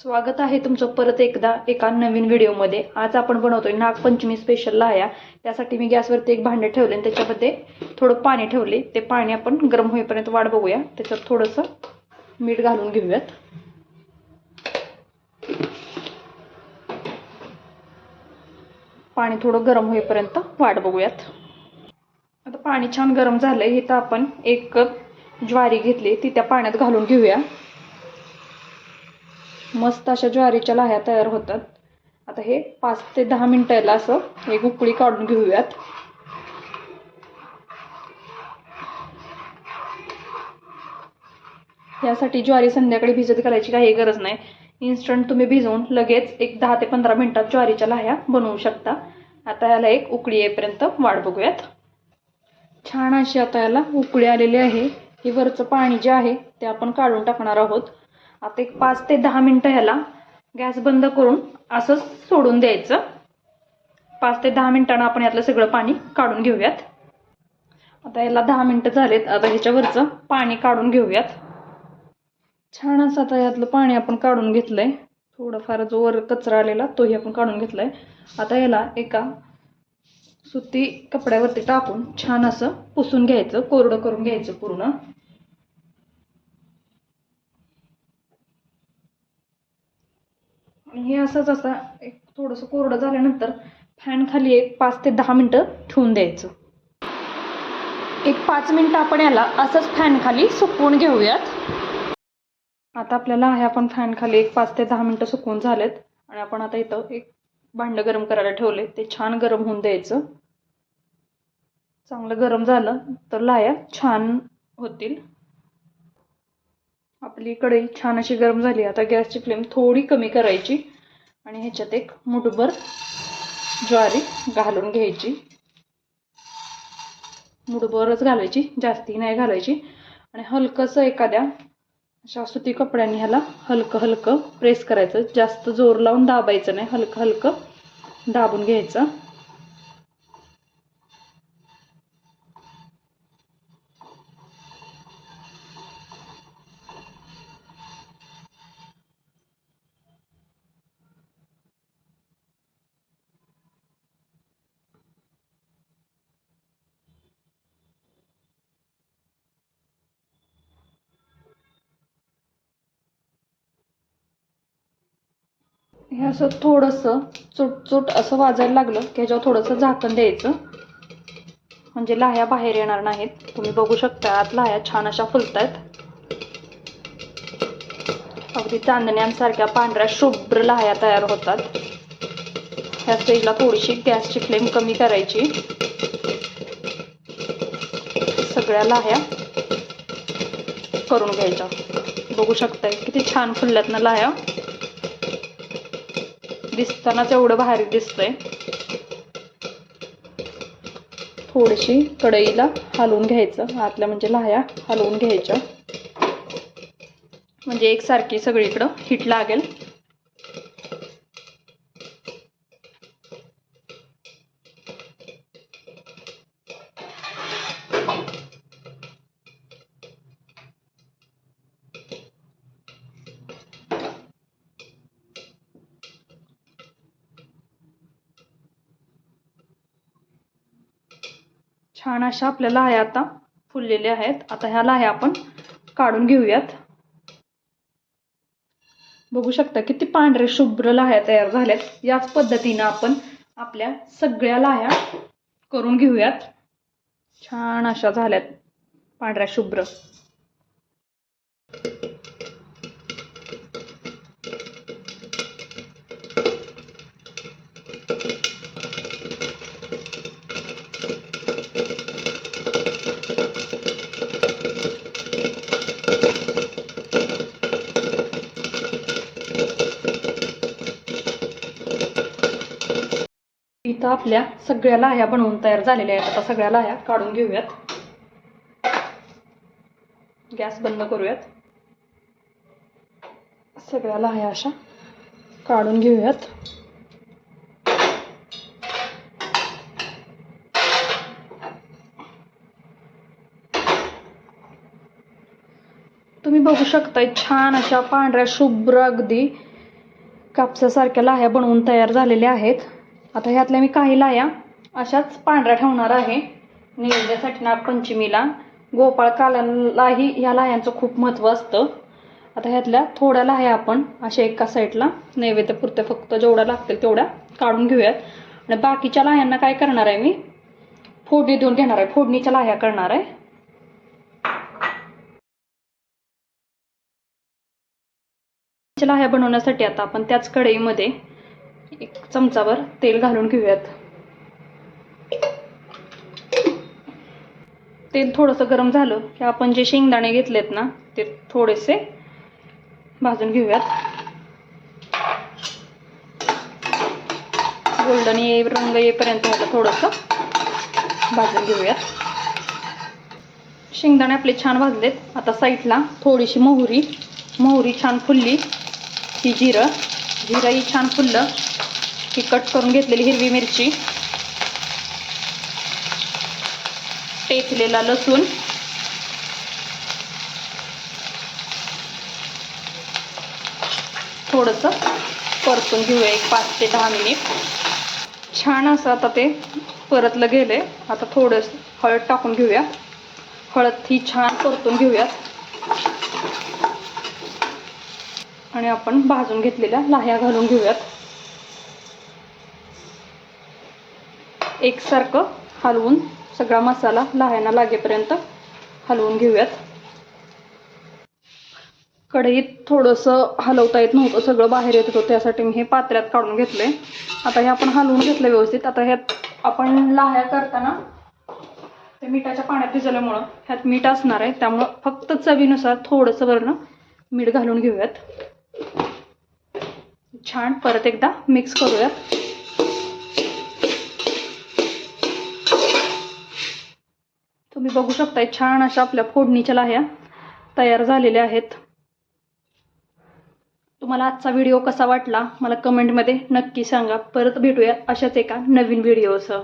स्वागत आहे तुमचं परत एकदा एका नवीन व्हिडिओमध्ये. आज आपण बनवतोय नागपंचमी स्पेशल लाया त्यासाठी मी गॅसवरती एक भांडे ठेवले आणि त्याच्यामध्ये थोडं पाणी ठेवले. ते पाणी आपण गरम होईपर्यंत वाढ बघूया. त्याच्यात थोडंसं मीठ घालून घेऊयात. पाणी थोडं गरम होईपर्यंत वाढ बघूयात. आता पाणी छान गरम झालंय. इथं आपण एक कप ज्वारी घेतली. ती त्या पाण्यात घालून घेऊया. मस्त अशा ज्वारीच्या लाह्या तयार होतात. आता हे पाच ते दहा मिनिटाला असं एक उकळी काढून घेऊयात. यासाठी ज्वारी संध्याकाळी भिजत घालायची काही गरज नाही. इन्स्टंट तुम्ही भिजवून लगेच एक दहा ते पंधरा मिनिटात ज्वारीच्या लाह्या बनवू शकता. आता याला एक उकळी येईपर्यंत वाट बघूयात. छान अशी आता याला उकळी आलेली आहे. हे वरचं पाणी जे आहे ते आपण काढून टाकणार आहोत. आता एक पाच ते दहा मिनटं ह्याला गॅस बंद करून असंच सोडून द्यायचं. पाच ते दहा मिनटानं आपण यातलं सगळं पाणी काढून घेऊयात. आता याला दहा मिनटं झालेत आता ह्याच्यावरचं पाणी काढून घेऊयात. छान असं आता यातलं पाणी आपण काढून घेतलंय. थोडंफार जो वर कचरा आलेला तोही आपण काढून घेतलाय. आता याला एका सुती कपड्यावरती टाकून छान असं पुसून घ्यायचं कोरडं करून घ्यायचं पूर्ण. आणि हे असंच असं एक थोडंसं कोरडं झाल्यानंतर फॅन खाली एक पाच ते दहा मिनटं ठेवून द्यायचं. एक पाच मिनटं आपण याला असंच फॅन खाली सुकवून घेऊयात. आता आपल्याला हे आपण फॅन खाली एक पाच ते दहा मिनटं सुकवून झालेत. आणि आपण आता इथं एक भांडं गरम करायला ठेवले ते छान गरम होऊन द्यायचं. चांगलं गरम झालं तर लाया छान होतील. आपली कढई छान अशी गरम झाली. आता गॅसची फ्लेम थोडी कमी करायची आणि ह्याच्यात एक मुठभर ज्वारी घालून घ्यायची. मुठभरच घालायची जास्ती नाही घालायची. आणि हलकंसं एखाद्या अशा सुती कपड्याने ह्याला हलकं हलकं प्रेस करायचं. जास्त जोर लावून दाबायचं नाही. हलकं हलकं दाबून घ्यायचं. हे असं थोडंसं चुटचुट असं वाजायला लागलं की ह्याच्यावर थोडंसं झाकण द्यायचं. म्हणजे लाह्या बाहेर येणार नाहीत. तुम्ही बघू शकता आत लाह्या छान अशा फुलत आहेत अगदी चांदण्यांसारख्या पांढऱ्या शुभ्र लाह्या तयार होतात. ह्या स्टेजला थोडीशी गॅसची फ्लेम कमी करायची. सगळ्या लाह्या करून घ्यायच्या. बघू शकताय किती छान फुलल्यात ना लाह्या. दिसतानाच एवढं भारी दिसतंय. थोडीशी कढईला हलवून घ्यायचं. आतल्या म्हणजे लाह्या हलवून घ्यायच्या. म्हणजे एकसारखी सगळीकडं हिट लागेल. छान अशा आपल्या लाह्या आता फुललेल्या आहेत. आता ह्या लाह्या आपण काढून घेऊयात. बघू शकता किती पांढरे शुभ्र लाह्या तयार झाल्यात. याच पद्धतीनं आपण आपल्या सगळ्या लाह्या करून घेऊयात. छान अशा झाल्यात पांढऱ्या शुभ्र. आपल्या सगळ्या लाह्या बनवून तयार झालेल्या आहेत. आता सगळ्या लाह्या काढून घेऊयात. गॅस बंद करूयात. सगळ्या लाह्या अशा काढून घेऊयात. तुम्ही बघू शकताय छान अशा पांढऱ्या शुभ्र अगदी कापसासारख्या लाह्या बनवून तयार झालेल्या आहेत. आता ह्यातल्या मी काही लाह्या अशाच पांढऱ्या ठेवणार आहे. नैवेद्यासाठी नागपंचमीला गोपाळ कालालाही ह्या लाह्यांचं खूप महत्त्व असतं. आता ह्यातल्या थोड्या लाह्या आपण अशा एका साईडला. नैवेद्यपुरत्या फक्त जेवढ्या लागतील तेवढ्या काढून घेऊयात. आणि बाकीच्या लाह्यांना काय करणार आहे मी? फोडणी देऊन घेणार आहे. फोडणीच्या लाह्या करणार आहे. लाह्या बनवण्यासाठी आता आपण त्याच कढईमध्ये एक चमचावर तेल घालून घेऊयात. तेल थोडंसं गरम झालं की आपण जे शेंगदाणे घेतलेत ना ते थोडेसे भाजून घेऊयात. गोल्डन ये रंग येईपर्यंत आता थोडंसं भाजून घेऊयात. शेंगदाणे आपले छान भाजलेत. आता साईडला थोडीशी मोहरी. मोहरी छान फुलली. ही जिरं. जिरंही छान फुललं. ही कट करून घेतलेली हिरवी मिरची. टेचलेला लसूण. थोडंसं परतून घेऊया एक पाच ते दहा मिनिट. छान असं आता ते परतलं गेलंय. आता थोडंसं हळद टाकून घेऊया. हळद ही छान परतून घेऊयात. आणि आपण भाजून घेतलेल्या लाह्या घालून घेऊयात. एकसारखं हलवून सगळा मसाला लाह्यांना लागेपर्यंत हलवून घेऊयात. कढईत थोडंसं हलवता येत नव्हतं सगळं बाहेर येत होतं त्यासाठी मी हे पात्र्यात काढून घेतले आता हे आपण हलवून घेतलं व्यवस्थित. आता ह्यात आपण लाह्या करताना ते मिठाच्या पाण्यात भिजल्यामुळं ह्यात मीठ असणार आहे. त्यामुळं फक्त चवीनुसार थोडंसं वरणं मीठ घालून घेऊयात. छान परत एकदा मिक्स करूयात तुम्ही बघू शकताय छान अशा आपल्या फोडणीच्या लाह्या तयार झालेल्या आहेत. तुम्हाला आजचा व्हिडिओ कसा वाटला मला कमेंटमध्ये नक्की सांगा. परत भेटूया अशाच एका नवीन व्हिडिओसह